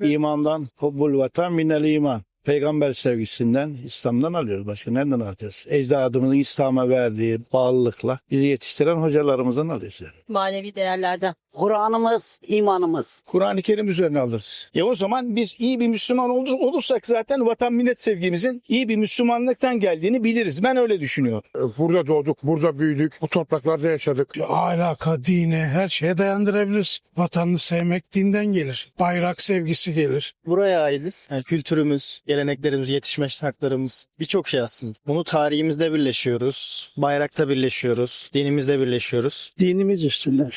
İmandan, hubbul vatan minel iman. Peygamber sevgisinden, İslam'dan alıyoruz. Başka nereden alacağız? Ecdadımızın İslam'a verdiği bağlılıkla bizi yetiştiren hocalarımızdan alıyoruz. Yani. Manevi değerlerden. Kur'an'ımız, imanımız. Kur'an-ı Kerim üzerine alırız. E o zaman biz iyi bir Müslüman olur, olursak zaten vatan millet sevgimizin iyi bir Müslümanlıktan geldiğini biliriz. Ben öyle düşünüyorum. Burada doğduk, burada büyüdük, bu topraklarda yaşadık. Ahlaka, dine, her şeye dayandırabiliriz. Vatanını sevmek dinden gelir. Bayrak sevgisi gelir. buraya aitiz. Yani kültürümüz, geleneklerimiz, yetişme şartlarımız birçok şey aslında. Bunu tarihimizde birleşiyoruz, bayrakta birleşiyoruz, dinimizde birleşiyoruz. dinimiz üstünden.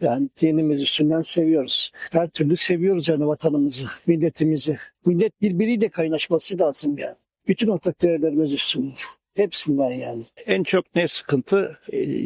Yani dinimiz üstünden seviyoruz. Her türlü seviyoruz yani vatanımızı, milletimizi. Millet birbiriyle kaynaşması lazım yani. Bütün ortak değerlerimiz üstünden. Hepsinden yani. En çok ne sıkıntı?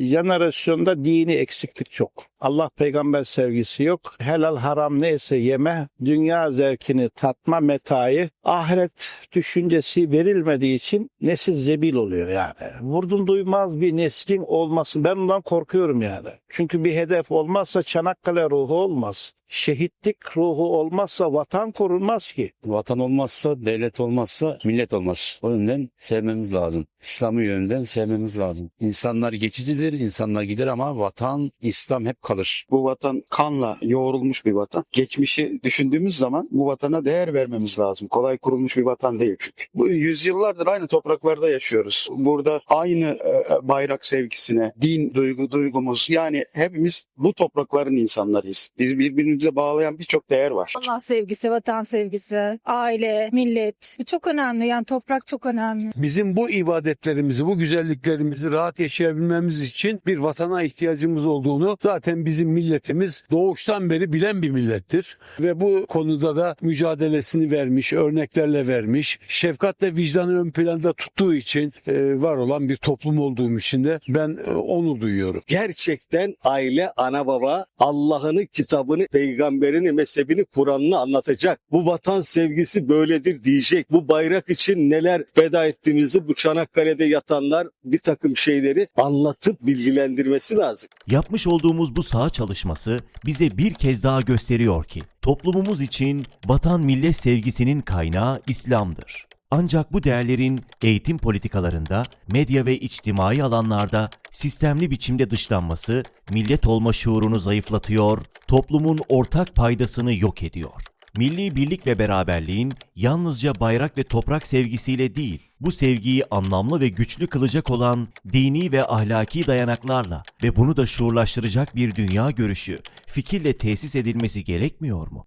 Jenerasyonda dini eksiklik çok. Allah peygamber sevgisi yok. Helal haram neyse yeme, dünya zevkini tatma metayı, ahiret düşüncesi verilmediği için nesil zebil oluyor yani. Vurdum duymaz bir neslin olması. Ben ondan korkuyorum yani. Çünkü bir hedef olmazsa Çanakkale ruhu olmaz. Şehitlik ruhu olmazsa vatan korunmaz ki. Vatan olmazsa, devlet olmazsa millet olmaz. O yönden sevmemiz lazım. İslam'ı yönden sevmemiz lazım. İnsanlar geçicidir, insanlar gider ama vatan, İslam hep kalır. Bu vatan kanla yoğrulmuş bir vatan. Geçmişi düşündüğümüz zaman bu vatana değer vermemiz lazım. Kolay kurulmuş bir vatan değil çünkü. Bu yüzyıllardır aynı topraklarda yaşıyoruz. Burada aynı e, bayrak sevgisine, din duygu duygumuz yani hepimiz bu toprakların insanlarıyız. Biz birbirimize bağlayan birçok değer var. Allah sevgisi, vatan sevgisi, aile, millet. Bu çok önemli. Yani toprak çok önemli. Bizim bu ibadetlerimizi, bu güzelliklerimizi rahat yaşayabilmemiz için bir vatana ihtiyacımız olduğunu zaten bizim milletimiz doğuştan beri bilen bir millettir. Ve bu konuda da mücadelesini vermiş, örneklerle vermiş, şefkatle vicdanı ön planda tuttuğu için e, var olan bir toplum olduğum için de ben e, onur duyuyorum. Gerçekten aile, ana baba Allah'ını, kitabını, peygamberini, mezhebini, Kur'an'ını anlatacak. Bu vatan sevgisi böyledir diyecek. Bu bayrak için neler feda ettiğimizi bu Çanakkale'de yatanlar bir takım şeyleri anlatıp bilgilendirmesi lazım. Yapmış olduğumuz bu saha çalışması bize bir kez daha gösteriyor ki toplumumuz için vatan millet sevgisinin kaynağı İslam'dır. Ancak bu değerlerin eğitim politikalarında, medya ve içtimai alanlarda sistemli biçimde dışlanması millet olma şuurunu zayıflatıyor, toplumun ortak paydasını yok ediyor. Milli birlik ve beraberliğin yalnızca bayrak ve toprak sevgisiyle değil, bu sevgiyi anlamlı ve güçlü kılacak olan dini ve ahlaki dayanaklarla ve bunu da şuurlaştıracak bir dünya görüşü, fikirle tesis edilmesi gerekmiyor mu?